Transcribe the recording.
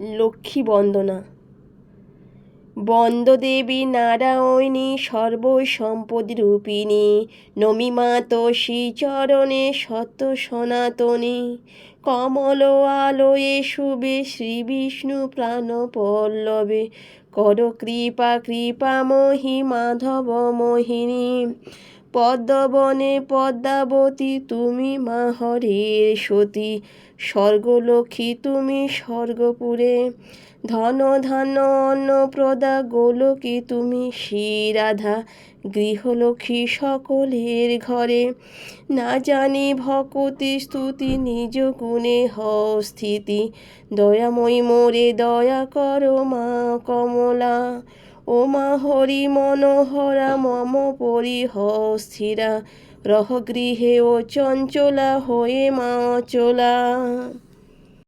লক্ষ্মী বন্দনা বন্দদেবী নারায়ণী সর্বসম্পদ রূপিণী নমিমাত শ্রীচরণে সত্য সনাতনী কমল আলোয়ে শুভে শ্রী বিষ্ণু প্রাণ পল্লবে কর কৃপা কৃপাময়ী মাধব মোহিনী। পদ্মবনে পদ্মাবতী তুমি মা হরের সতী। স্বর্গলক্ষ্মী তুমি স্বর্গপুরে। ধন ধান্য অন্নপ্রদা গোলকী তুমি শ্রীরাধা। গৃহলক্ষ্মী সকলের ঘরে। না জানি ভকতি স্তুতি নিজ গুণে হ স্থিতি দয়াময়ী মোরে দয়া করো মা কমলা। ও মা হরি মনোহরা মম পরিহ স্থিরা। রহ গৃহে ও চঞ্চলা হয়ে মা চলা।